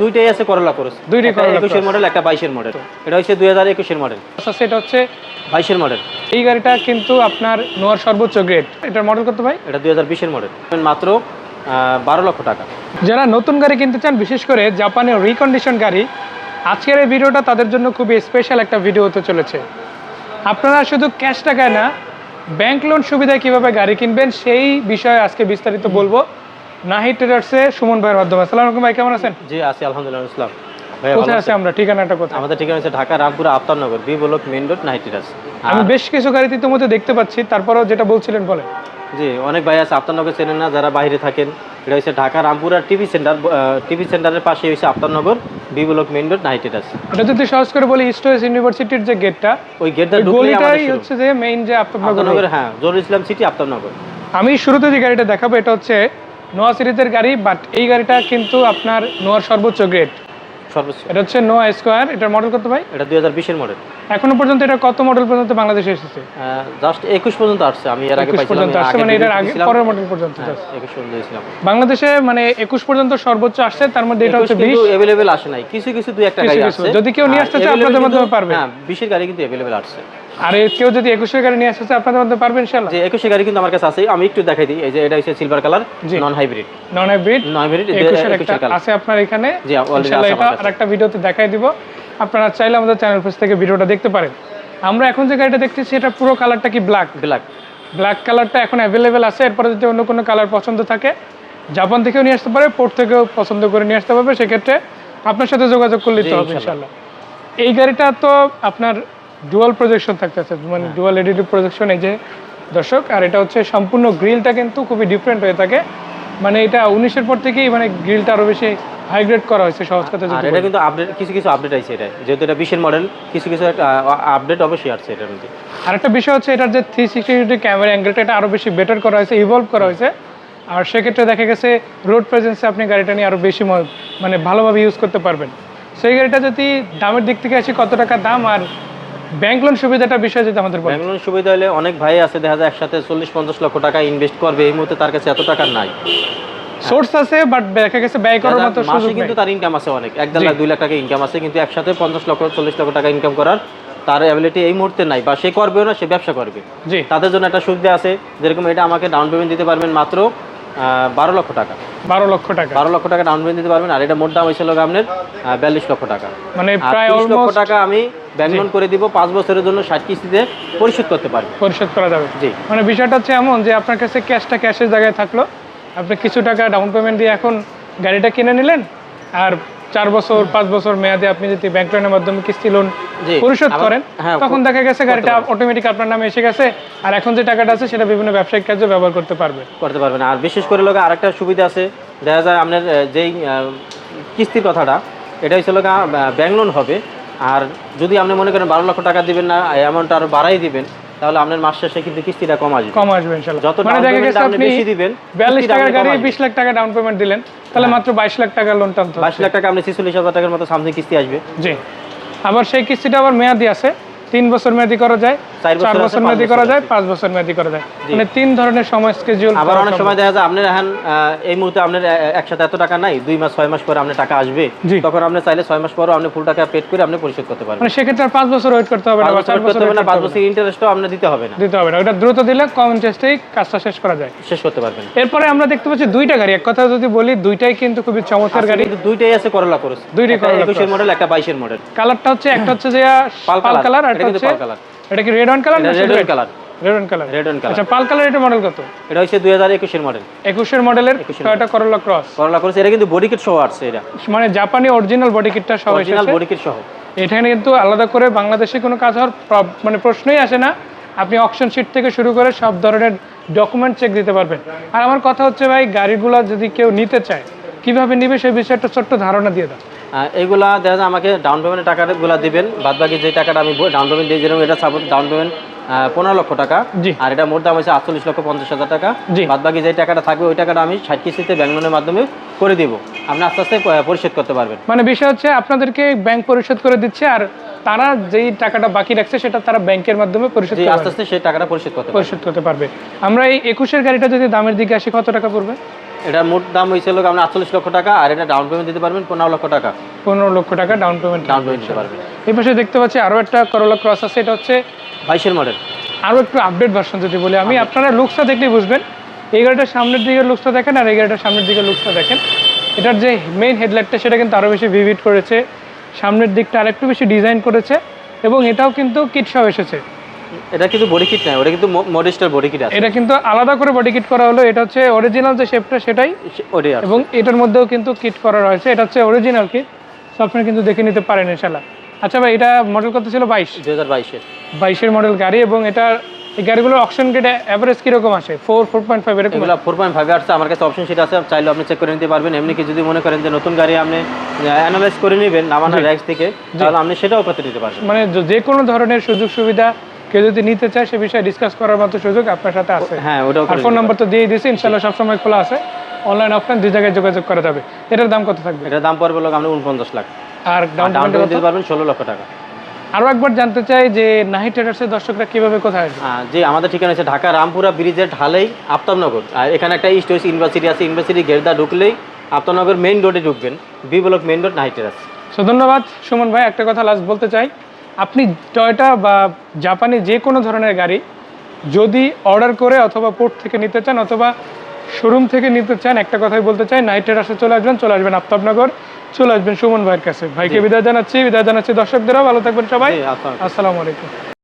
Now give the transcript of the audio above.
দুইটাই আছে করলা ক্রস দুইটাই Corolla একুশের মডেল একটা বাইশের মডেল এটা হচ্ছে দুই হাজার একুশের মডেল আচ্ছা সেটা হচ্ছে বাইশের মডেল এই গাড়িটা কিন্তু আপনার নোয়ার সর্বোচ্চ গ্রেড এটার মডেল কত ভাই? এটা দুই হাজার বিশের মডেল মাত্র বারো লক্ষ টাকা। যারা নতুন গাড়ি কিনতে চান বিশেষ করে জাপানের রিকন্ডিশন গাড়ি আজকের এই ভিডিওটা তাদের জন্য খুবই স্পেশাল একটা ভিডিও হতে চলেছে। আপনারা শুধু ক্যাশ টাকায় না ব্যাংক লোন সুবিধায় কীভাবে গাড়ি কিনবেন সেই বিষয়ে আজকে বিস্তারিত বলব। নাহি ট্রেডার্সে সুমন ভাইয়ের মাধ্যমে। আসসালামু আলাইকুম ভাই কেমন আছেন? জি আছি আলহামদুলিল্লাহ ইসলাম। কোথায় আছে? আমরা? ঠিকানাটা কোথায়? আমাদের ঠিকানা হচ্ছে Dhaka Rampura Aftabnagar B block main road নাইটিরাস আমি বেশ কিছু গাড়িতে ইতিমধ্যে দেখতে পাচ্ছি তারপরেও যেটা বলছিলেন বলে জি অনেক ভাই আছে আফতারনগর চেনেন না যারা বাইরে থাকেন এটা হচ্ছে Dhaka Rampura TV centre TV সেন্টারের পাশে হচ্ছে Aftabnagar B block main road নাইটিরাস এটা যদি সহজ করে বলি ইস্টোয়েস ইউনিভার্সিটির যে গেটটা ওই গেটটা গলিটাই হচ্ছে যে মেইন যে আফতারনগর হ্যাঁ জরুল ইসলাম সিটি আফতারনগর আমি শুরুতে যে গাড়িটা দেখাবো এটা হচ্ছে নোয়া সিরিজের গাড়ি বাট এই গাড়িটা কিন্তু আপনার নোয়ার সর্বোচ্চ গ্রেড সর্বোচ্চ। এটা হচ্ছে নোয়া স্কোয়ার এটার মডেল কত ভাই? এটা দুই হাজার বিশের মডেল এখনও পর্যন্ত এটা কত মডেল পর্যন্ত বাংলাদেশে এসেছে? জাস্ট একুশ পর্যন্ত আসছে। আমি এর আগে পর্যন্ত আসছে মানে এটার আগে পরের মডেল পর্যন্ত হ্যাঁ, একুশ পর্যন্ত বাংলাদেশে মানে একুশ পর্যন্ত সর্বোচ্চ আসছে তার মধ্যে এটা হচ্ছে বিশ। অ্যাভেলেবেল আসে নাই। কিছু কিছু দুই একটা গাড়ি আসছে। যদি কেউ নিয়ে আসতে চায়, আপনাদের মাধ্যমে পারবে। হ্যাঁ বিশের গাড়ি কিন্তু অ্যাভেলেবেল আসছে। আর কেউ যদি একুশের গাড়ি নিয়ে আসতে আপনাদের মধ্যে পারবেন যে একুশের গাড়ি কিন্তু আমার কাছে আছে আমি একটু দেখাই দিই এই যে এটা হচ্ছে silver colour non hybrid non hybrid non hybrid আছে আপনার এখানে। জি, আছে আরেকটা ভিডিওতে দেখাই দিব। আপনারা চাইলে আমাদের চ্যানেল পেজ থেকে ভিডিওটা দেখতে পারেন। আমরা এখন যে গাড়িটা দেখতেছি এটা পুরো কালারটা কি ব্ল্যাক ব্ল্যাক ব্ল্যাক কালারটা এখন অ্যাভেলেবেল আছে। এরপরে যদি অন্য কোনো কালার পছন্দ থাকে জাপান থেকেও নিয়ে আসতে পারে পোর্ট থেকেও পছন্দ করে নিয়ে আসতে পারবে। সেক্ষেত্রে আপনার সাথে যোগাযোগ করলে তো হবে। ইনশাল্লাহ এই গাড়িটা তো আপনার ডুয়াল প্রজেকশন থাকতেছে মানে। ডুয়াল এডিটিভ প্রজেকশন এই যে দর্শক আর এটা হচ্ছে সম্পূর্ণ গ্রিলটা কিন্তু খুবই ডিফারেন্ট হয়ে থাকে। মানে এটা উনিশের পর থেকেই মানে গ্রিলটা আরও বেশি হাইগ্রেড করা হয়েছে সহজ কথা আর এটা কিন্তু আপডেট কিছু কিছু আপডেট আছে এটা যেহেতু এটা বিশের মডেল কিছু কিছু আপডেট অবশ্যই আসছে এটার মধ্যে। আর একটা বিষয় হচ্ছে এটার যে থ্রি সিক্সটি ডিগ্রি ক্যামেরা অ্যাঙ্গেলটা এটা আরও বেশি বেটার করা হয়েছে ইভলভ করা হয়েছে। আর সেক্ষেত্রে দেখা গেছে রোড প্রেজেন্সে আপনি গাড়িটা নিয়ে আরও বেশি মানে ভালোভাবে ইউজ করতে পারবেন। সেই গাড়িটা যদি দামের দিক থেকে আসি কত টাকা দাম আর ব্যাংক লোন সুবিধাটা বিষয় যদি আমাদের বলেন। ব্যাঙ্গালোর সুবিধা হলে অনেক ভাই আছে দেখা যায় একসাথে চল্লিশ পঞ্চাশ লক্ষ টাকা ইনভেস্ট করবে এই মুহূর্তে তার কাছে এত টাকা নাই। সোর্স আছে বাট দেখা গেছে ব্যয় করার মতো সুযোগ কিন্তু তার ইনকাম আছে অনেক এক দেড় লাখ দুই লাখ টাকা ইনকাম আছে কিন্তু একসাথে পঞ্চাশ লক্ষ চল্লিশ লক্ষ টাকা ইনকাম করার তার অ্যাবিলিটি এই মুহূর্তে নাই বা সে করবেও না সে ব্যবসা করবে। তাদের জন্য একটা সুবিধা আছে যেরকম এটা আমাকে ডাউন পেমেন্ট দিতে পারবেন মাত্র বারো লক্ষ টাকা। বারো লক্ষ টাকা। বারো লক্ষ টাকা ডাউন পেমেন্ট দিতে পারবেন আর এটা মোট দাম হয়েছিল আপনার বিয়াল্লিশ লক্ষ টাকা। মানে প্রায় লক্ষ টাকা আমি ব্যাংক লোন করে দিব পাঁচ বছরের জন্য ষাট কিস্তিতে পরিশোধ করতে পারব পরিশোধ করা যাবে। জি। মানে বিষয়টা হচ্ছে এমন যে আপনার কাছে ক্যাশটা ক্যাশের জায়গায় থাকল আপনি কিছু টাকা ডাউন পেমেন্ট দিয়ে এখন গাড়িটা কিনে নিলেন আর চার বছর পাঁচ বছর মেয়াদে আপনি যদি ব্যাংক লোনের মাধ্যমে কিস্তি লোন পরিশোধ করেন হ্যাঁ, তখন দেখা গেছে গাড়িটা অটোমেটিক আপনার নামে এসে গেছে আর এখন যে টাকাটা আছে সেটা বিভিন্ন ব্যবসায়িক কাজে ব্যবহার করতে পারবে। করতে পারবেন। আর বিশেষ করে লোক আরেকটা সুবিধা আছে দেখা যায় আপনার যেই কিস্তির কথাটা এটা হচ্ছে লোক ব্যাংক লোন হবে আর যদি আপনি মনে করেন বারো লক্ষ টাকা দিবেন না অ্যামাউন্ট আরও বাড়াই দিবেন তাহলে আপনার মাস শেষে কিন্তু কিস্তিটা কম আসবে। কম আসবে ইনশাআল্লাহ। যত মানে দেখা গেছে আপনি বেশি দিবেন বিয়াল্লিশ কিস্তিটা টাকার গাড়ি আসবে। বিশ লাখ টাকা ডাউন পেমেন্ট দিলেন তাহলে মাত্র বাইশ লাখ টাকা লোন টানতে বাইশ লাখ টাকা আপনি ছেচল্লিশ হাজার টাকার মতো সামথিং কিস্তি আসবে। জি। আবার সেই কিস্তিটা আবার মেয়াদি আছে। তিন বছর মেয়াদি করা যায় চার বছর মেয়াদি করা যায় পাঁচ বছর মেয়াদি করা যায়। মানে তিন ধরনের সময় স্কেজুল আবার অনেক সময় দেখা যায় আপনার এখন এই মুহূর্তে আপনার একসাথে এত টাকা নাই দুই মাস ছয় মাস পরে আপনার টাকা আসবে। তখন আপনি চাইলে ছয় মাস পরও আপনি ফুল টাকা পেড করে আপনি পরিশোধ করতে পারবেন। মানে সেক্ষেত্রে আর পাঁচ বছর ওয়েট করতে হবে না চার বছর হবে না পাঁচ বছর ইন্টারেস্টও আপনি দিতে হবে না। দিতে হবে না। ওটা দ্রুত দিলে কম ইন্টারেস্টেই কাজটা শেষ করা যায়। শেষ করতে পারবেন। এরপরে আমরা দেখতে পাচ্ছি দুইটা গাড়ি। এক কথা যদি বলি দুইটাই কিন্তু খুবই চমৎকার গাড়ি। কিন্তু দুইটাই আছে করলা ক্রস দুইটাই একুশের মডেল একটা বাইশের মডেল কালারটা হচ্ছে একটা হচ্ছে যে পাল কালার আর এটা কিন্তু পাল কালার। এটা কি red on colour red colour red on colour red colour আচ্ছা পাল কালার এটা মডেল কত? এটা হচ্ছে দুই হাজার একুশের মডেল একুশের মডেলের Toyota Corolla cross Corolla cross এটা কিন্তু বডি কিট সহ আসছে এটা। মানে জাপানি অরিজিনাল বডি কিটটা সহ অরিজিনাল বডি কিট সহ। এখানে কিন্তু আলাদা করে বাংলাদেশে কোনো কাজ হওয়ার মানে প্রশ্নই আসে না। আপনি অকশন শিট থেকে শুরু করে সব ধরনের ডকুমেন্ট চেক দিতে পারবেন। আর আমার কথা হচ্ছে ভাই গাড়িগুলো যদি কেউ নিতে চায় কীভাবে নিবে সেই বিষয়ে একটা ছোট্ট ধারণা দিয়ে দাও। এইগুলা দেখা যায় আমাকে ডাউন পেমেন্টের টাকাগুলো দিবেন। বাদ বাকি যে টাকাটা আমি ডাউন পেমেন্ট দিয়ে যেরকম এটা সাপোজ ডাউন পেমেন্ট পনেরো লক্ষ টাকা। জি। আর এটা মোট দাম হচ্ছে আটচল্লিশ লক্ষ পঞ্চাশ হাজার টাকা। জি। বাদ বাকি যে টাকাটা থাকবে ওই টাকাটা আমি ষাট কিস্তিতে ব্যাংক লোনের মাধ্যমে করে দিব। আপনি আস্তে আস্তে পরিশোধ করতে পারবেন। মানে বিষয় হচ্ছে আপনাদেরকে ব্যাংক পরিশোধ করে দিচ্ছে আর তারা যেই টাকাটা বাকি রাখছে সেটা তারা ব্যাংকের মাধ্যমে পরিশোধ আস্তে আস্তে সেই টাকাটা পরিশোধ করতে পরিশোধ করতে পারবে। আমরা এই একুশের গাড়িটা যদি দামের দিকে আসি কত টাকা পড়বে? এটার মোট দাম হয়েছিল আপনার আটচল্লিশ লক্ষ টাকা আর এটা ডাউন পেমেন্ট দিতে পারবেন পনেরো লক্ষ টাকা। পনেরো লক্ষ টাকা ডাউন পেমেন্ট ডাউন পেমেন্ট দিতে পারবেন। এই পাশে দেখতে পাচ্ছি আরও একটা করোলা ক্রস আছে এটা হচ্ছে বাইশের মডেল আরও একটু আপডেট ভার্সন যদি বলি আমি আপনারা লুকসটা দেখলেই বুঝবেন। এই গাড়িটার সামনের দিকে লুকসটা দেখেন আর এই গাড়িটার সামনের দিকে লুকসটা দেখেন। এটার যে মেইন হেডলাইটটা সেটা কিন্তু আরও বেশি ভিভিড করেছে। সামনের দিকটা আরেকটু বেশি ডিজাইন করেছে। এবং এটাও কিন্তু কিট সহ এসেছে। এটা কিন্তু বডি কিট নাই ওটা কিন্তু মডেস্টার বডি কিট আছে। এটা কিন্তু আলাদা করে বডি কিট করা হলো এটা হচ্ছে অরিজিনাল যে শেপটা সেটাই। ওটাই আছে। এবং এটার মধ্যেও কিন্তু কিট করা রয়েছে এটা হচ্ছে অরিজিনাল কিট সো আপনারা কিন্তু দেখে নিতে পারেন ইনশাল্লাহ আচ্ছা ভাই এটা মডেল কত ছিল? বাইশ। দুই হাজার বাইশের বাইশের মডেল গাড়ি এবং এটা এই গাড়িগুলোর অপশন গেটে অ্যাভারেজ কীরকম আসে? ফোর ফোর পয়েন্ট ফাইভ এরকম ফোর পয়েন্ট ফাইভ আসছে আমার কাছে অপশন শিট আছে চাইলে আপনি চেক করে নিতে পারবেন। এমনি কি যদি মনে করেন যে নতুন গাড়ি আপনি অ্যানালাইজ করে নেবেন নামানো র্যাক্স থেকে তাহলে আপনি সেটাও করতে দিতে পারবেন। মানে যে কোনো ধরনের সুযোগ সুবিধা কেউ যদি নিতে চায় সে বিষয়ে ডিসকাস করার মতো সুযোগ আপনার সাথে আছে। হ্যাঁ ওটাও আর ফোন নাম্বার তো দিয়ে দিয়েছি ইনশাল্লাহ সবসময় খোলা আছে। অনলাইন অফলাইন দুই জায়গায় যোগাযোগ করা যাবে। এটার দাম কত থাকবে? এটার দাম পড়বে লোক আপনি উনপঞ্চাশ লাখ। আর দিতে পারবেন ষোলো লক্ষ টাকা। আরও একবার জানতে চাই যে নাহি ট্রেডার্সের দর্শকরা কীভাবে কোথায় আসবে? যে আমাদের ঠিকানা আছে ঢাকা রামপুরা ব্রিজের ঢালেই আফতাবনগর। আর এখানে একটা ইস্ট ওয়েস্ট ইউনিভার্সিটি আছে ইউনিভার্সিটি গেটদা ঢুকলেই আফতাবনগর মেইন রোডে ঢুকবেন। বি ব্লক মেইন রোড নাইটের আছে সো ধন্যবাদ। সুমন ভাই একটা কথা লাস্ট বলতে চাই। আপনি টয়টা বা জাপানি যে কোনো ধরনের গাড়ি যদি অর্ডার করে অথবা পোর্ট থেকে নিতে চান অথবা শোরুম থেকে নিতে চান একটা কথাই বলতে চাই নাইটের আসে চলে আসবেন চলে আসবেন আফতাবনগর চলে আসবেন সুমন ভাইয়ের কাছে। ভাইকে বিদায় জানাচ্ছি বিদায় জানাচ্ছি দর্শকদেরও ভালো থাকবেন সবাই। আসসালামু আলাইকুম।